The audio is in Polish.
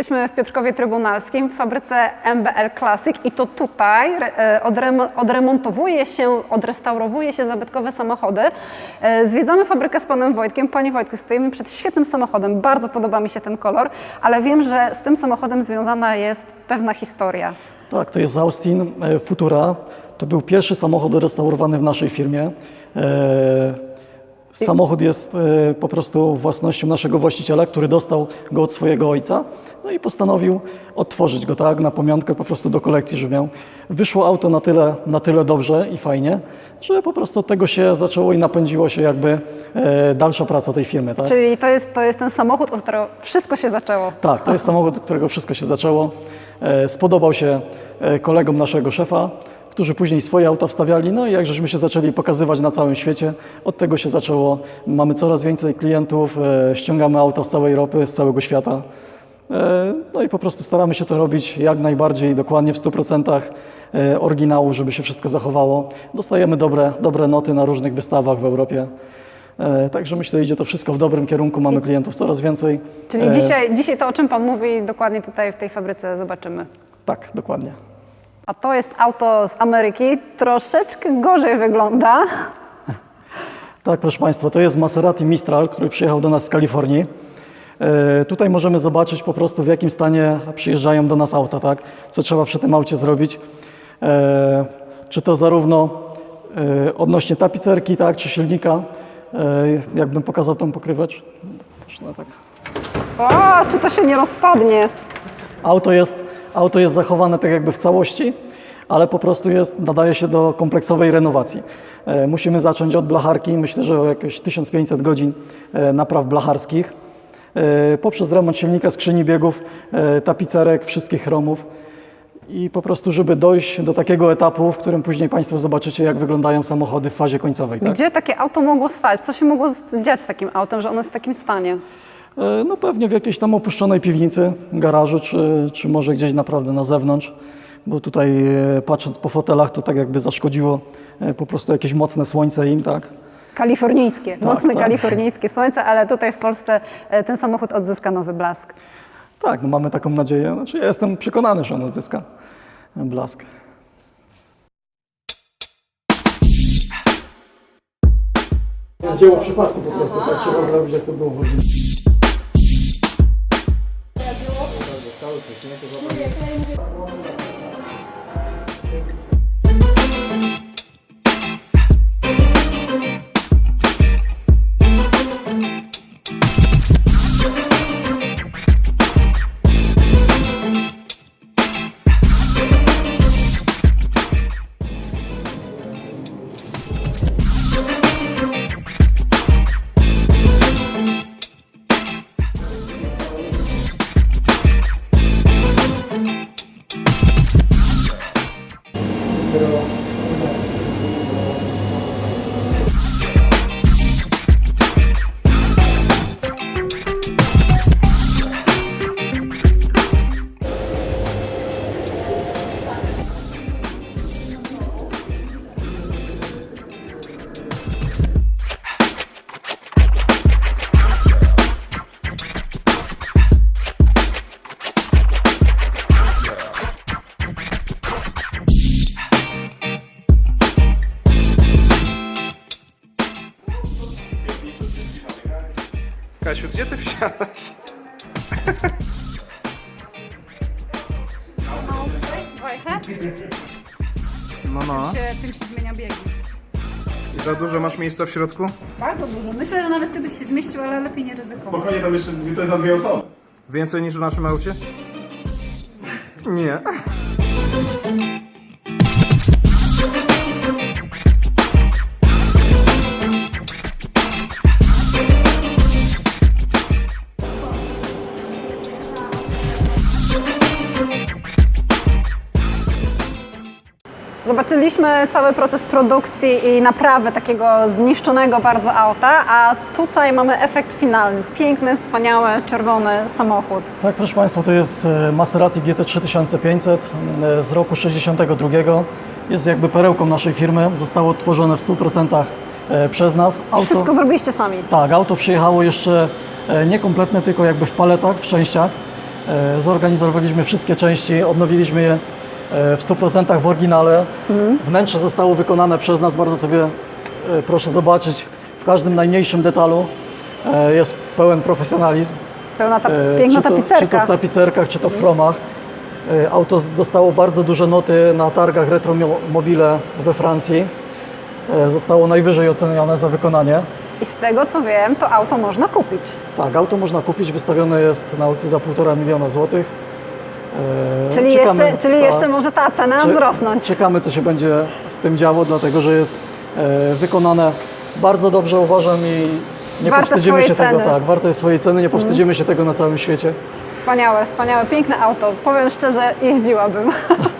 Jesteśmy w Piotrkowie Trybunalskim w fabryce MBL Classic i to tutaj e, odremo- odremontowuje się, odrestaurowuje się zabytkowe samochody. E, Zwiedzamy fabrykę z panem Wojtkiem. Panie Wojtku, stoimy przed świetnym samochodem, bardzo podoba mi się ten kolor, ale wiem, że z tym samochodem związana jest pewna historia. Tak, to jest Austin e, Futura. To był pierwszy samochód restaurowany w naszej firmie. Samochód jest po prostu własnością naszego właściciela, który dostał go od swojego ojca. No i postanowił odtworzyć go tak na pamiątkę po prostu do kolekcji, że miał. Wyszło auto na tyle, na tyle dobrze i fajnie, że po prostu od tego się zaczęło i napędziło się jakby e, dalsza praca tej firmy. Tak? Czyli to jest, to jest ten samochód, od którego wszystko się zaczęło. Tak, to jest samochód, od którego wszystko się zaczęło. E, Spodobał się e, kolegom naszego szefa, którzy później swoje auta wstawiali. No i jak żeśmy się zaczęli pokazywać na całym świecie, od tego się zaczęło. Mamy coraz więcej klientów, e, ściągamy auta z całej Europy, z całego świata. E, No i po prostu staramy się to robić jak najbardziej dokładnie w 100% e, oryginału, żeby się wszystko zachowało. Dostajemy dobre, dobre noty na różnych wystawach w Europie. E, Także myślę, idzie to wszystko w dobrym kierunku. Mamy klientów coraz więcej. Czyli dzisiaj, dzisiaj to, o czym pan mówi, dokładnie tutaj w tej fabryce zobaczymy. Tak, dokładnie. A to jest auto z Ameryki, troszeczkę gorzej wygląda. Tak, proszę Państwa, to jest Maserati Mistral, który przyjechał do nas z Kalifornii. E, Tutaj możemy zobaczyć po prostu w jakim stanie przyjeżdżają do nas auta, tak? Co trzeba przy tym aucie zrobić. E, Czy to zarówno e, odnośnie tapicerki, tak, czy silnika. Jakbym pokazał tą pokrywacz. Można tak. O, czy to się nie rozpadnie? Auto jest, auto jest zachowane tak jakby w całości, ale po prostu jest, nadaje się do kompleksowej renowacji. Musimy zacząć od blacharki, myślę, że o jakieś 1500 godzin napraw blacharskich, poprzez remont silnika, skrzyni biegów, e, tapicerek, wszystkich chromów i po prostu, żeby dojść do takiego etapu, w którym później Państwo zobaczycie, jak wyglądają samochody w fazie końcowej. Tak? Gdzie takie auto mogło stać? Co się mogło dziać z takim autem, że ono jest w takim stanie? E, No pewnie w jakiejś tam opuszczonej piwnicy, garażu, czy, czy może gdzieś naprawdę na zewnątrz, bo tutaj e, patrząc po fotelach, to tak jakby zaszkodziło e, po prostu jakieś mocne słońce im, tak? Kalifornijskie, mocne tak. kalifornijskie słońce, ale tutaj w Polsce e, ten samochód odzyska nowy blask. Tak, no mamy taką nadzieję. Znaczy ja jestem przekonany, że on odzyska blask. Jest dzieło przypadku po prostu, tak trzeba zrobić, jak to było w Kasiu, gdzie ty wsiadasz? No, no. Tym się zmienia biegi. I za dużo masz miejsca w środku? Bardzo dużo. Myślę, że nawet ty byś się zmieścił, ale lepiej nie ryzykować. Spokojnie, tam jeszcze to jest na dwie osoby. Więcej niż w naszym aucie? Nie. Zobaczyliśmy cały proces produkcji i naprawy takiego zniszczonego bardzo auta, a tutaj mamy efekt finalny. Piękny, wspaniały, czerwony samochód. Tak, proszę Państwa, to jest e, Maserati GT 3500 e, z roku 62. Jest jakby perełką naszej firmy. Zostało odtworzone w 100% e, przez nas. Auto, Wszystko zrobiliście sami. Tak, auto przyjechało jeszcze niekompletne, tylko jakby w paletach, w częściach. Zorganizowaliśmy wszystkie części, odnowiliśmy je w 100% w oryginale. Wnętrze zostało wykonane przez nas, bardzo sobie e, proszę zobaczyć, w każdym najmniejszym detalu e, jest pełen profesjonalizm. Pełna ta, E, piękna czy to, Czy to tapicerka. w tapicerkach, czy to w chromach. E, Auto dostało bardzo duże noty na targach Retromobile we Francji. E, Zostało najwyżej ocenione za wykonanie. I z tego co wiem, to auto można kupić. Tak, auto można kupić, wystawione jest na aukcji za 1,5 miliona złotych. E, Czyli, czekamy- jeszcze, czyli jeszcze może ta cena wzrosnąć. Czekamy, co się będzie z tym działo, dlatego że jest e, wykonane bardzo dobrze, uważam, i nie Warte powstydzimy się tego. ceny. Mhm. Tak, warte jest swojej ceny, nie powstydzimy się tego na całym świecie. Wspaniałe, wspaniałe, piękne auto. Powiem szczerze, jeździłabym.